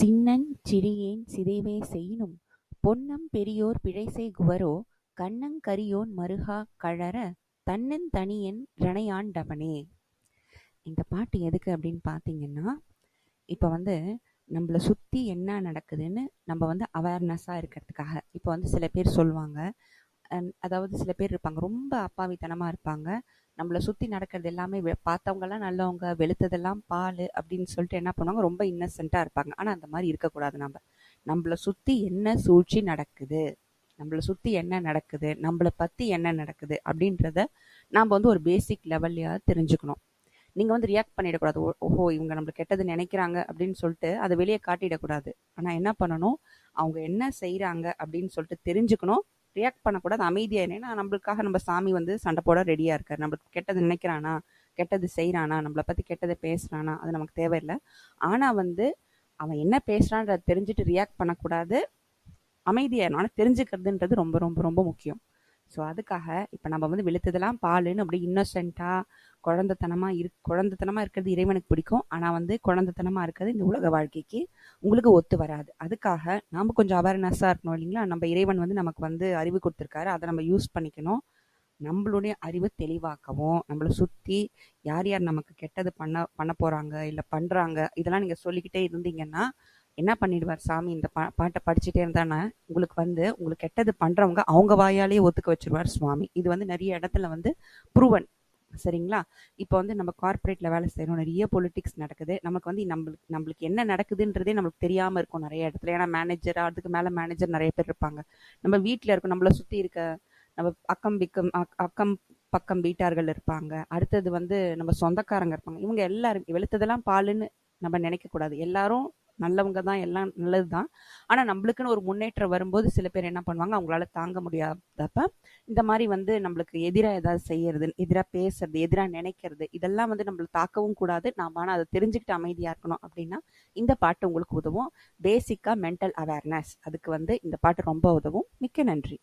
சின்னஞ் சிறியேன் சிதைவே செயினும் பொன்னம் பெரியோர் பிழைசெய் குவரோ கன்னங் கரியோன் மறுகா கழற தன்னந் தனியென் றனையாண்டவனே. இந்த பாட்டு எதுக்கு அப்படின்னு பார்த்தீங்கன்னா, இப்போ வந்து நம்மளை சுற்றி என்ன நடக்குதுன்னு நம்ம வந்து அவேர்னஸாக இருக்கிறதுக்காக. இப்போ வந்து சில பேர் சொல்லுவாங்க, அதாவது சில பேர் இருப்பாங்க, ரொம்ப அப்பாவித்தனமாக இருப்பாங்க. நம்மளை சுற்றி நடக்கிறது எல்லாமே பார்த்தவங்கலாம் நல்லவங்க, வெளுத்ததெல்லாம் பால் அப்படின்னு சொல்லிட்டு என்ன பண்ணுவாங்க, ரொம்ப இன்னசென்ட்டாக இருப்பாங்க. ஆனால் அந்த மாதிரி இருக்கக்கூடாது நம்ம நம்மள சுற்றி என்ன சூழ்ச்சி நடக்குது? நம்மளை சுற்றி என்ன நடக்குது? நம்மள பற்றி என்ன நடக்குது? அப்படின்றத நாம் வந்து ஒரு பேசிக் லெவல்லயாவது தெரிஞ்சுக்கணும். நீங்கள் வந்து ரியாக்ட் பண்ணிடக்கூடாது. ஓ ஓஹோ! இவங்க நம்மளை கெட்டது நினைக்கிறாங்க அப்படின்னு சொல்லிட்டு அதை வெளியே காட்டிடக்கூடாது. ஆனால் என்ன பண்ணணும், அவங்க என்ன செய்கிறாங்க அப்படின்னு சொல்லிட்டு தெரிஞ்சுக்கணும். ரியாக்ட் பண்ணக்கூடாது. அமைதியாக இரு. ஏன்னா நம்மளுக்காக நம்ம சாமி வந்து சண்டை போட ரெடியாக இருக்கார் நம்மளுக்கு கெட்டது நினைக்கிறானா? கெட்டது செய்கிறானா நம்மளை பற்றி கெட்டது பேசுகிறானா அது நமக்கு தேவையில்லை ஆனால் வந்து அவன் என்ன பேசுகிறான்றத தெரிஞ்சுட்டு ரியாக்ட் பண்ணக்கூடாது. அமைதியா ஆனால் தெரிஞ்சுக்கிறதுன்றது ரொம்ப ரொம்ப ரொம்ப முக்கியம். ஸோ அதுக்காக இப்போ நம்ம வந்து வெளுத்ததெல்லாம் பாலுன்னு அப்படியே இன்னசென்ட்டாக குழந்தைத்தனமாக இருக் குழந்தைத்தனமாக இருக்கிறது இறைவனுக்கு பிடிக்கும். ஆனால் வந்து குழந்தைத்தனமாக இருக்கிறது இந்த உலக வாழ்க்கைக்கு உங்களுக்கு ஒத்து வராது. அதுக்காக நாம் கொஞ்சம் அவேர்னஸா இருக்கணும் இல்லைங்களா? நம்ம இறைவன் வந்து நமக்கு வந்து அறிவு கொடுத்துருக்காரு அதை நம்ம யூஸ் பண்ணிக்கணும். நம்மளுடைய அறிவை தெளிவாக்கவும், நம்மள சுற்றி யார் யார் நமக்கு கெட்டது பண்ண பண்ண போகிறாங்க இல்லை பண்ணுறாங்க இதெல்லாம் நீங்கள் சொல்லிக்கிட்டே இருந்தீங்கன்னா, என்ன பண்ணிடுவார் சாமி இந்த பா பாட்டை படிச்சுட்டே இருந்தானா உங்களுக்கு வந்து உங்களுக்கு கெட்டது பண்றவங்க அவங்க வாயாலேயே ஒத்துக்க வச்சுருவார் சுவாமி. இது வந்து நிறைய இடத்துல வந்து ப்ரூவன். சரிங்களா? இப்போ வந்து நம்ம கார்ப்பரேட்டில் வேலை செய்கிறோம் நிறைய பொலிட்டிக்ஸ் நடக்குது. நமக்கு வந்து நம்மளுக்கு நம்மளுக்கு என்ன நடக்குதுன்றதே நம்மளுக்கு தெரியாம இருக்கும் நிறைய இடத்துல. ஏன்னா மேனேஜர், அதுக்கு மேல மேனேஜர் நிறைய பேர் இருப்பாங்க. நம்ம வீட்டில் இருக்கும் நம்மளை சுத்தி இருக்க நம்ம அக்கம் பிக்கம் அக் அக்கம் பக்கம் வீட்டார்கள் இருப்பாங்க. அடுத்தது வந்து நம்ம சொந்தக்காரங்க இருப்பாங்க. இவங்க எல்லாரும் வெளுத்ததெல்லாம் பாலுன்னு நம்ம நினைக்கக்கூடாது. எல்லாரும் நல்லவங்க தான். எல்லாம் நல்லது தான். ஆனால் நம்மளுக்குன்னு ஒரு முன்னேற்றம் வரும்போது சில பேர் என்ன பண்ணுவாங்க, அவங்களால தாங்க முடியாதப்ப, இந்த மாதிரி வந்து நம்மளுக்கு எதிராக ஏதாவது செய்யறது, எதிராக பேசுறது, எதிராக நினைக்கிறது, இதெல்லாம் வந்து நம்மளை தாக்கவும் கூடாது. நாம் ஆனால் அதை தெரிஞ்சுக்கிட்டு அமைதியாக இருக்கணும் அப்படின்னா, இந்த பாட்டு உங்களுக்கு உதவும். பேசிக்காக மென்டல் அவேர்னஸ் அதுக்கு வந்து இந்த பாட்டு ரொம்ப உதவும். மிக்க நன்றி.